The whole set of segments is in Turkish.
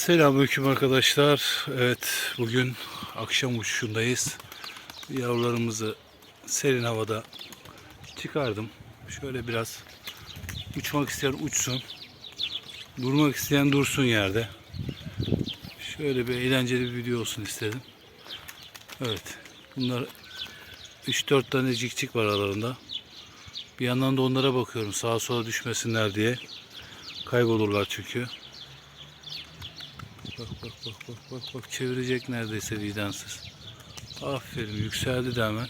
Selamünaleyküm arkadaşlar. Evet, bugün akşam uçuşundayız. Yavrularımızı serin havada çıkardım. Şöyle biraz uçmak isteyen uçsun. Durmak isteyen dursun yerde. Şöyle bir eğlenceli bir video olsun istedim. Evet. Bunlar 3-4 tane cikcik var aralarında. Bir yandan da onlara bakıyorum. Sağa sola düşmesinler diye. Kaybolurlar çünkü. Bak bak bak bak çevirecek neredeyse vicdansız. Aferin yükseldi de hemen.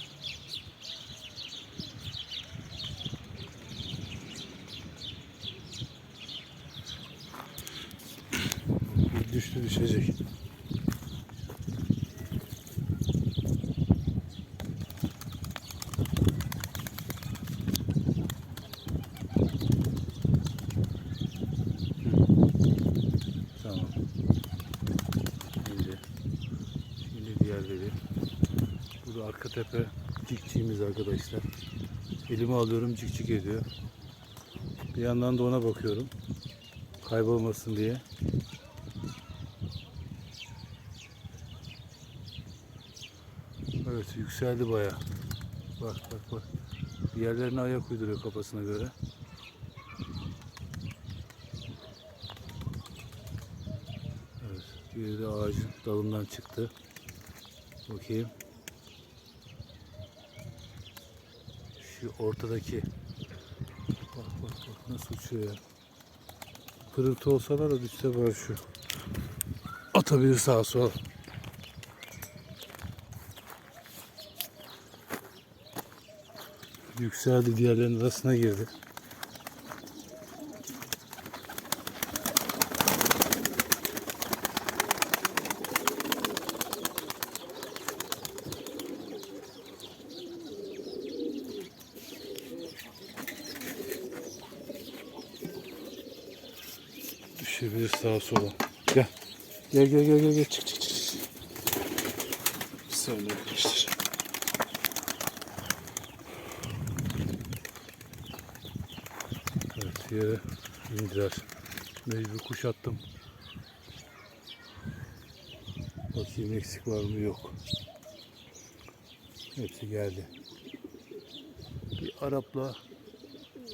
Düştü düşecek. Tamam. Şimdi, şimdi diğerleri. Bu da arka tepe cikciğimiz arkadaşlar. Elime alıyorum cik cik ediyor. Bir yandan da ona bakıyorum. Kaybolmasın diye. Evet yükseldi baya. Bak bak bak. Diğerlerine ayak uyduruyor kafasına göre. Evet, biri de ağacın dalından çıktı. Bakayım. Şu ortadaki. Bak bak bak nasıl uçuyor ya. Pırıltı olsalar da düşse var şu. Atabilir sağa sola. Yükseldi diğerlerinin arasına girdi. Sağa sola. Gel. Gel gel gel gel gel çık çık çık. Bir saniye arkadaşlar. Evet yere indiler. Mecbur kuş attım. Bakayım eksik var mı yok. Hepsi geldi. Bir Arap'la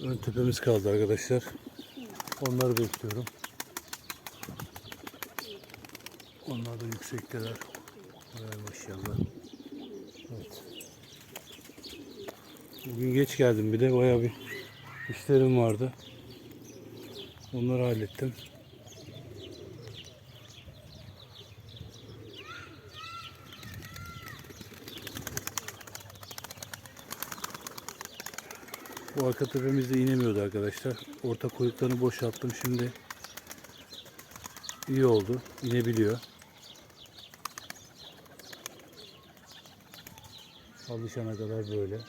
ön tepemiz kaldı arkadaşlar. Onları bekliyorum. Onlar da yüksekteler. Vay maşallah. Evet. Bugün geç geldim bir de bayağı bir işlerim vardı. Onları hallettim. Bu arka tepemizde inemiyordu arkadaşlar. Orta kuyruklarını boşalttım şimdi. iyi oldu. İnebiliyor. Alışana kadar böyle.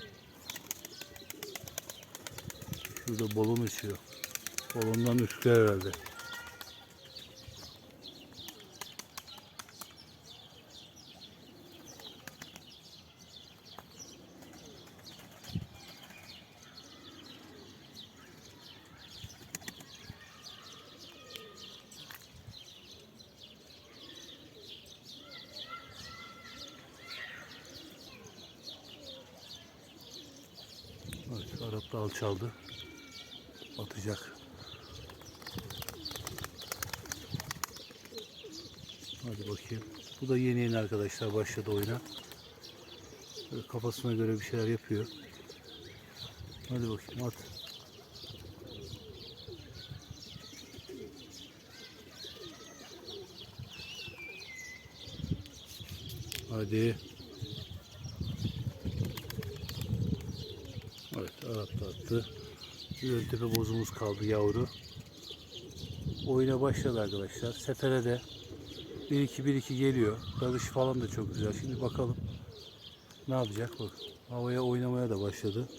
Şurada balon uçuyor. Balondan üstler herhalde. Evet, Arap da alçaldı. Atacak. Hadi bakayım. Bu da yeni yeni arkadaşlar başladı oyuna. Böyle kafasına göre bir şeyler yapıyor. Hadi bakayım at. Hadi. Evet Attı. Bir ön tepe bozumuz kaldı yavru. Oyuna başladı arkadaşlar. Sefere de 1-2-1-2 geliyor. Dalış falan da çok güzel. Şimdi bakalım ne yapacak bak. Havaya oynamaya da başladı.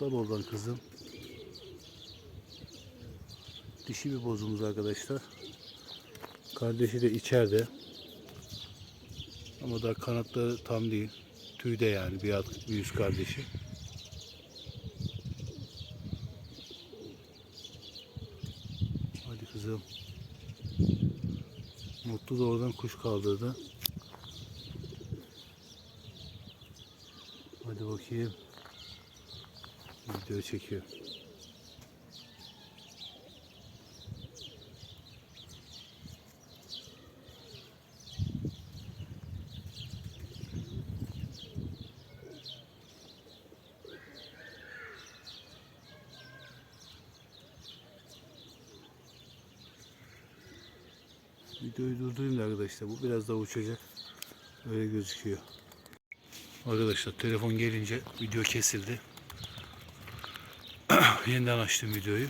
Dal oradan kızım. Dişi bir bozumuz arkadaşlar. Kardeşi de içeride. Ama daha kanatları tam değil. Tüyde yani bir, alt, bir üst kardeşi. Hadi kızım. Mutlu da oradan kuş kaldırdı. Hadi bakayım. Video çekiyor. Durdurayım da arkadaşlar. Bu biraz daha uçacak. Öyle gözüküyor. Arkadaşlar telefon gelince video kesildi. Yeniden açtım videoyu.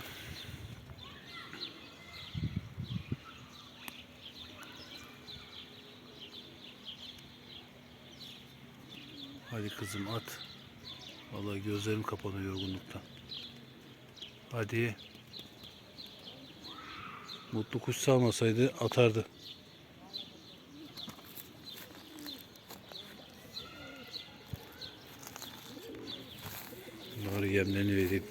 Hadi kızım at. Vallahi gözlerim kapanıyor yorgunluktan. Hadi. Mutlu kuş salmasaydı atardı. Bunları yemlerini vereyim.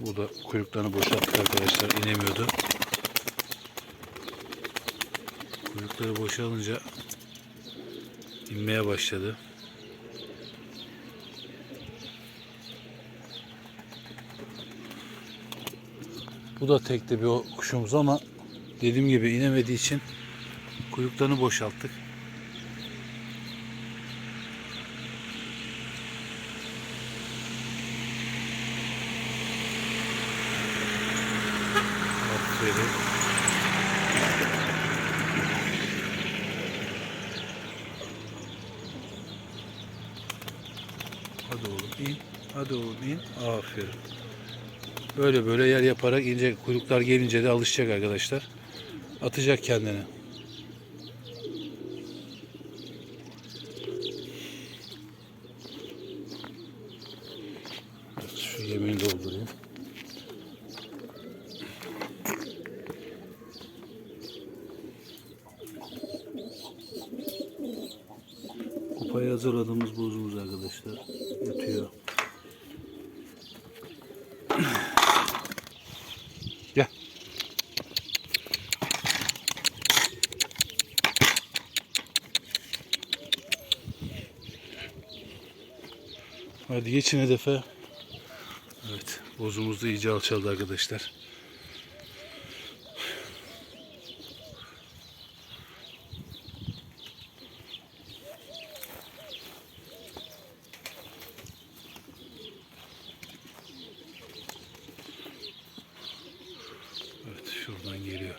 Burada kuyruklarını boşalttık arkadaşlar. inemiyordu. Kuyrukları boşalınca inmeye başladı. Bu da tekte bir kuşumuz ama dediğim gibi inemediği için kuyruklarını boşalttık. Aferin. Hadi oğlum in. Hadi oğlum in. Aferin. Böyle böyle yer yaparak ince kuyruklar gelince de alışacak arkadaşlar. Atacak kendini. Evet, Şu yemeğini doldurayım. Kupayı hazırladığımız buzumuz arkadaşlar. Yatıyor. Gel. Hadi geçin hedefe. Evet, bozumuz da iyice alçaldı arkadaşlar. Evet, şuradan geliyor.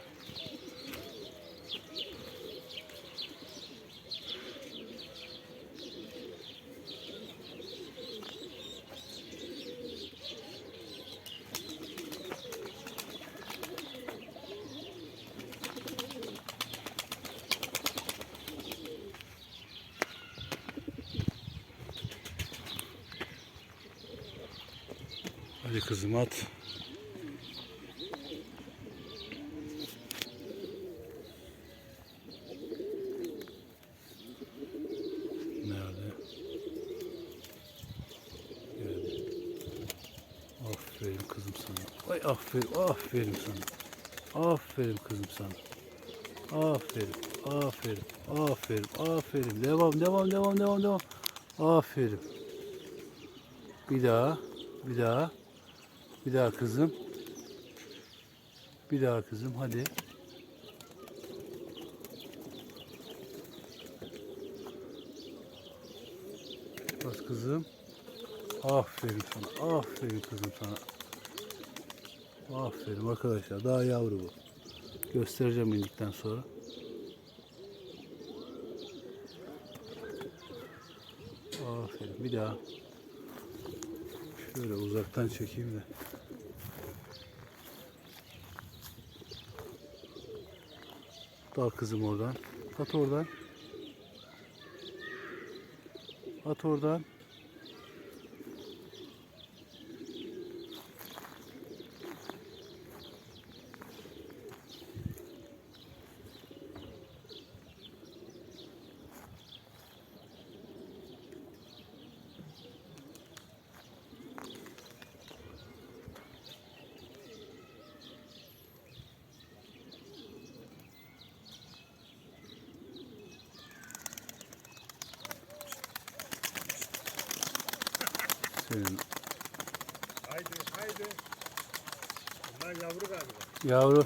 Hadi kızım at. Nerede? Geldi. Aferin kızım sana. Ay aferin, aferin sana. Aferin kızım sana. Aferin, aferin, aferin, aferin. Devam, devam, devam, devam, devam. Aferin. Bir daha, bir daha. Bir daha kızım. Bir daha kızım, hadi. Bas kızım. Aferin sana. Aferin kızım sana. Aferin arkadaşlar. Daha yavru bu. Göstereceğim indikten sonra. Aferin. Bir daha. Şöyle uzaktan çekeyim de. Dal kızım oradan. At oradan. At oradan. Senin Haydi haydi. Bunlar yavru galiba. yavru.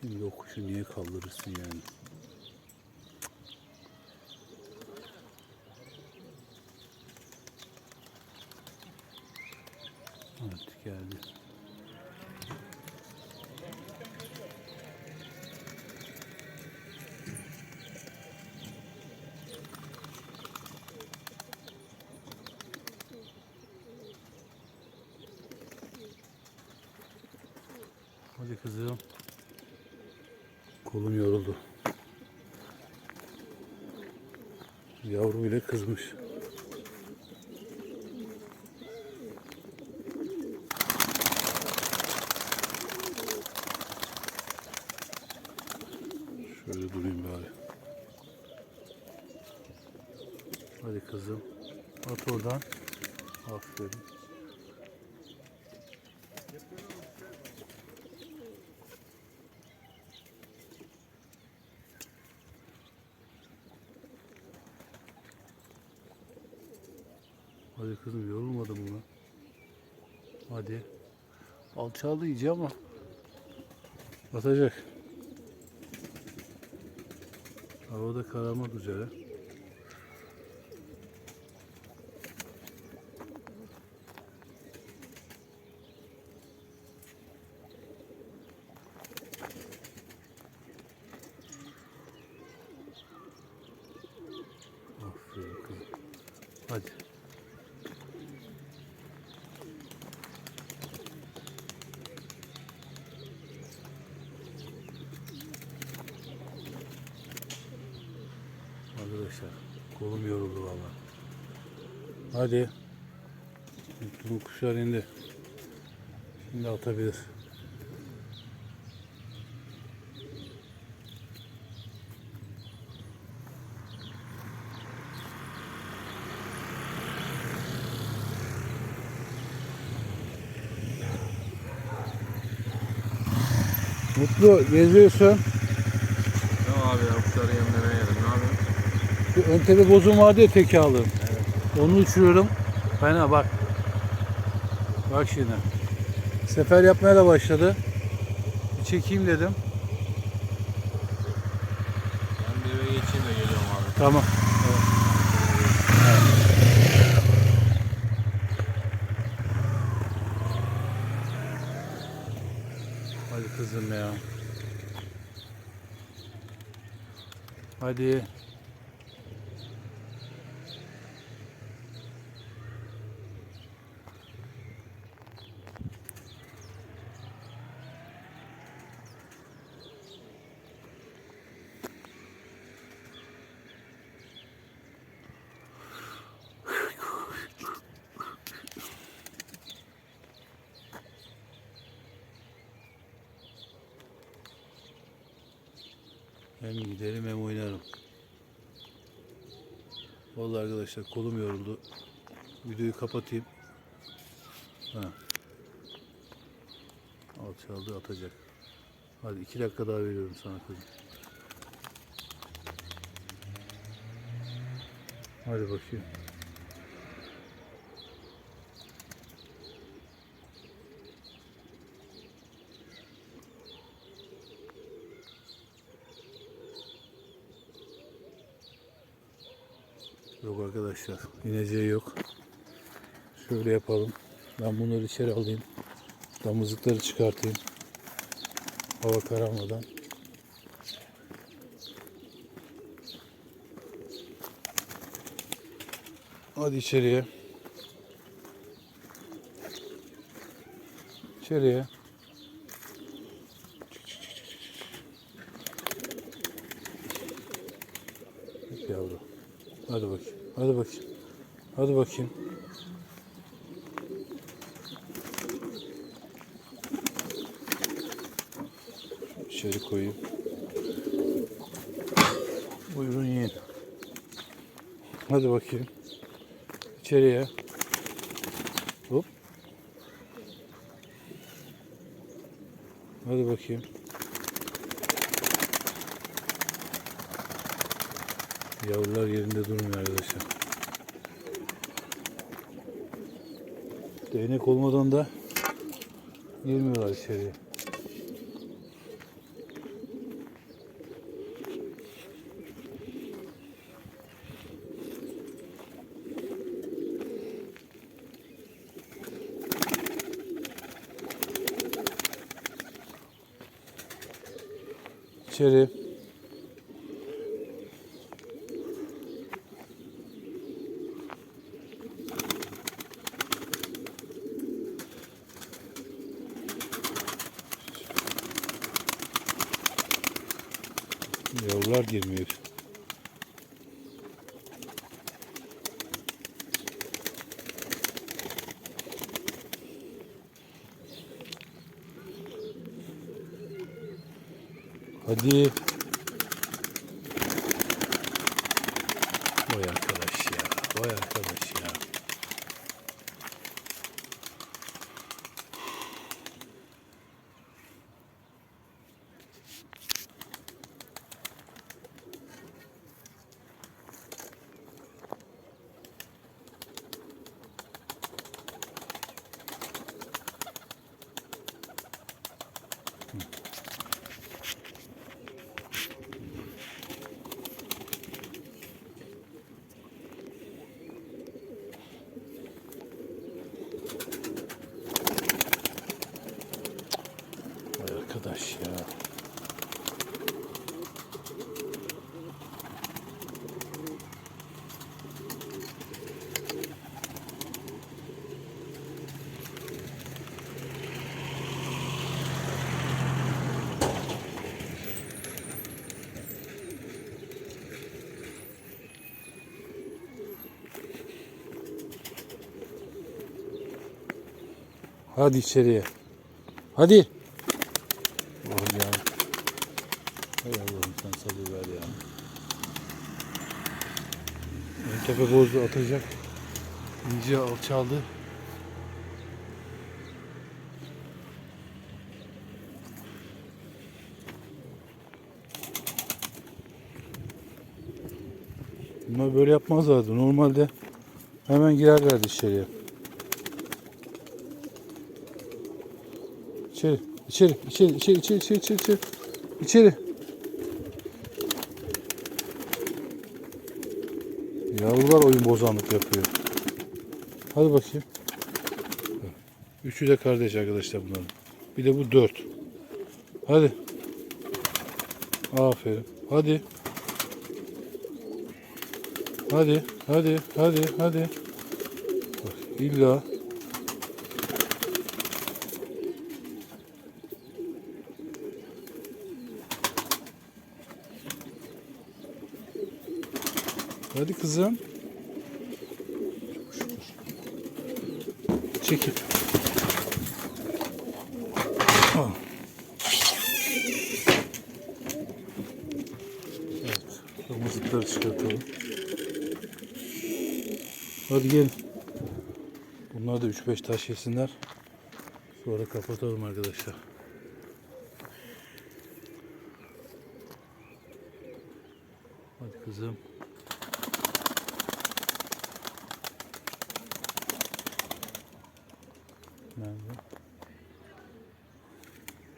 Şimdi o kuşu niye kaldırırsın yani? Evet geldi. Hadi kızım. Kolum yoruldu. Yavru bile kızmış. Şöyle durayım bari. Hadi kızım. At oradan. Aferin. Hadi kızım yorulmadın mı? Hadi. Alçaldı iyice ama. Batacak. Havada kararmak üzere. Aferin kızım. Hadi. Arkadaşlar kolum yoruldu valla. Hadi. Mutlu kuşlar indi. Şimdi atabilir. Mutlu geziyorsun. Tamam abi ya kuşları yemlemeye geldim. Ne yapıyorsun? Şu ön tepe bozum vardı ya tekalı. Onu uçuruyorum. Fena bak. Bak şimdi. Sefer yapmaya da başladı. Bir çekeyim dedim. Ben bir eve geçeyim de geliyorum abi. Tamam. Hadi kızım ya. Hadi. Hem giderim hem oynarım. Vallahi arkadaşlar kolum yoruldu. Videoyu kapatayım. Ha. Alçaldı atacak. Hadi iki dakika daha veriyorum sana kızım. Hadi bakayım. Yok arkadaşlar. ineceği yok. Şöyle yapalım. Ben bunları içeri alayım. Damızlıkları çıkartayım. Hava kararmadan. Hadi içeriye. İçeriye. Hop yavrum. Hadi bakayım. Hadi bakayım. Hadi bakayım. İçeri koyayım. Buyurun yiyin. Hadi bakayım. İçeriye. Hop. Hadi bakayım. Yavrular yerinde durmuyor arkadaşlar. Değnek olmadan da girmiyorlar içeriye. İçeri. Yavrular girmiyor. Hadi. Vay arkadaş ya. Vay arkadaş ya. Vay arkadaş ya. Hadi içeriye. Hadi. Oğlum ya. Hay Allah'ım sen sabır ver ya. Ön tepe bozdu atacak. İyice alçaldı. Bunlar böyle yapmazlardı. Normalde hemen girerlerdi içeriye. İçeri, içeri, içeri, içeri, içeri, içeri, içeri, içeri. İçeri. Yavrular oyun bozanlık yapıyor. Hadi bakayım. Üçü de kardeş arkadaşlar bunların. Bir de bu dört. Hadi. Aferin. Hadi. Hadi, hadi, hadi, hadi. Bak, illa Hadi kızım. Çekil. Al. Evet. Kırmızıkları çıkartalım. Hadi gelin. Bunlar da 3-5 taş yesinler. Sonra kapatalım arkadaşlar. Hadi kızım. Nerede?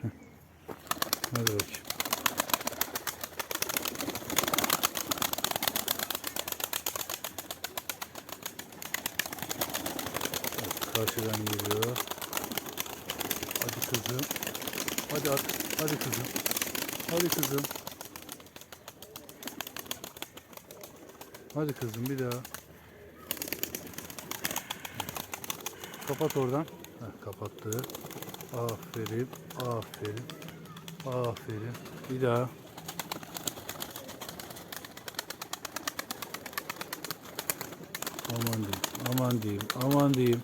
Heh. Hadi bakayım. Evet, Karşıdan geliyor. Hadi kızım. Hadi at. Hadi kızım. Hadi kızım. Hadi kızım bir daha. Kapat oradan. Heh, kapattı. Aferin. Aferin. Aferin. Bir daha. Aman diyeyim. Aman diyeyim. Aman diyeyim.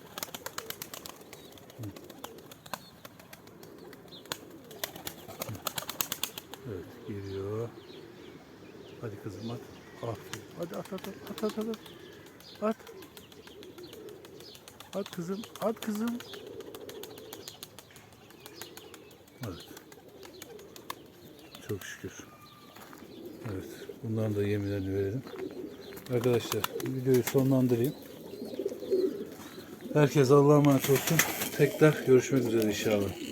Evet geliyor. Hadi kızım at. Aferin. Hadi at at at at at at. At. At kızım. At kızım. Evet. Bunların da yemlerini verelim. Arkadaşlar videoyu sonlandırayım. Herkes Allah'a emanet olsun. Tekrar görüşmek üzere inşallah.